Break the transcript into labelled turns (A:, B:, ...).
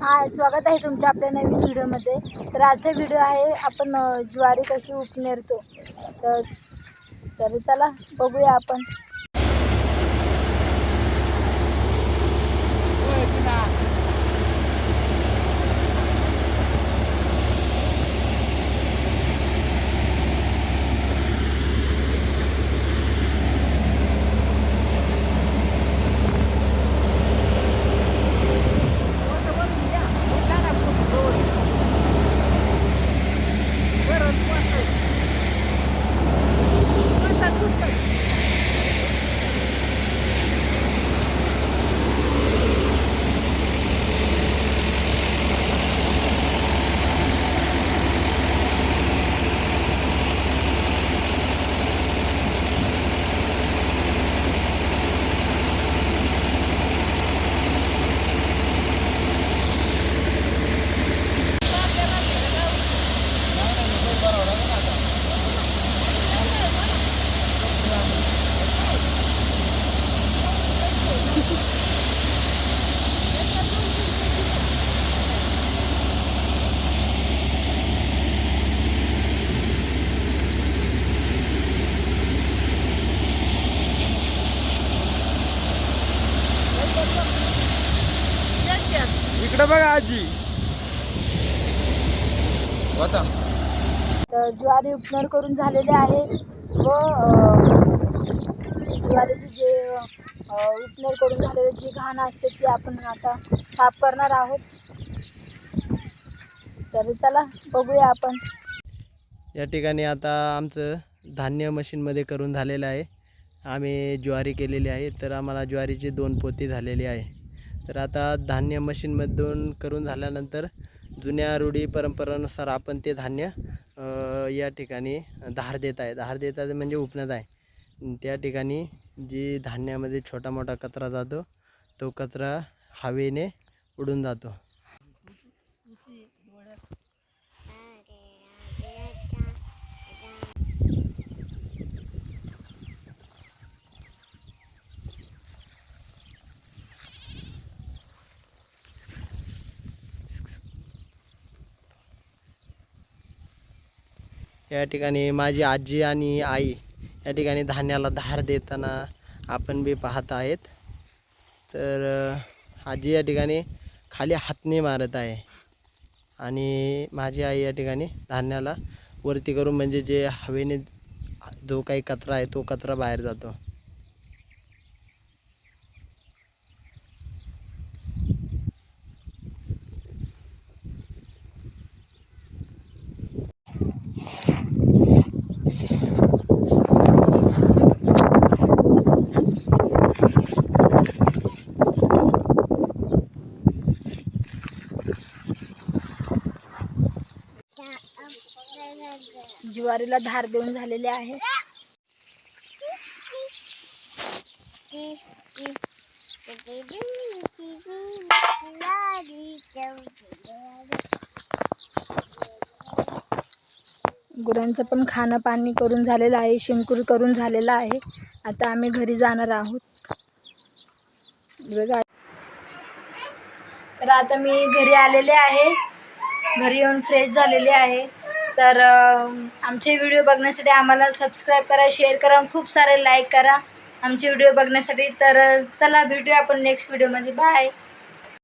A: हाय स्वागत आहे तुमच्या आपल्या नवीन व्हिडिओमध्ये. तर आजचा व्हिडिओ आहे आपण ज्वारी कशी उपनेरतो? तर तर चला बघूया आपण.
B: इकडे बघा आजी. होता.
A: ज्वारी उपनेर करून झालेले आहे व ज्वारीची जे उपनेर करून झालेली जी घाण असते ती आपण आता साफ करणार आहोत. तर चला बघूया आपण.
B: या ठिकाणी आता आमचं धान्य मशीनमध्ये करून झालेलं आहे. आम्ही ज्वारी केलेली आहे तर आम्हाला ज्वारीची दोन पोती झालेली आहे. तर आता धान्य मशीनमधून करून झाल्यानंतर जुन्या रूढी परंपरानुसार आपण ते धान्य या ठिकाणी धार देत आहे. धार देत आहे म्हणजे उपण्यात आहे. त्या ठिकाणी जी धान्यामध्ये छोटा मोठा कचरा जातो तो कचरा हवेने उडून जातो. या ठिकाणी माझी आजी आणि आई या ठिकाणी धान्याला धार देताना आपण बी पाहत आहेत. तर आजी या ठिकाणी खाली हातने मारत आहे. आणि माझी आई या ठिकाणी धान्याला वरती करून म्हणजे जे हवेने जो काही कचरा आहे तो कचरा बाहेर जातो.
A: ज्वारीला धार देऊन झालेले आहे. गुरांचं पण खाणं पाणी करून झालेलं आहे शिंकूर करून झालेलं आहे. आता आम्ही घरी जाणार आहोत. बघा. तर आता मी घरी आलेले आहे. घरी येऊन फ्रेश झालेले आहे. तर आमचे व्हिडिओ बघण्यासाठी आम्हाला सबस्क्राईब करा शेअर करा खूप सारे लाईक करा. आमचे व्हिडिओ बघण्यासाठी तर चला भेटूया आपण नेक्स्ट व्हिडिओमध्ये बाय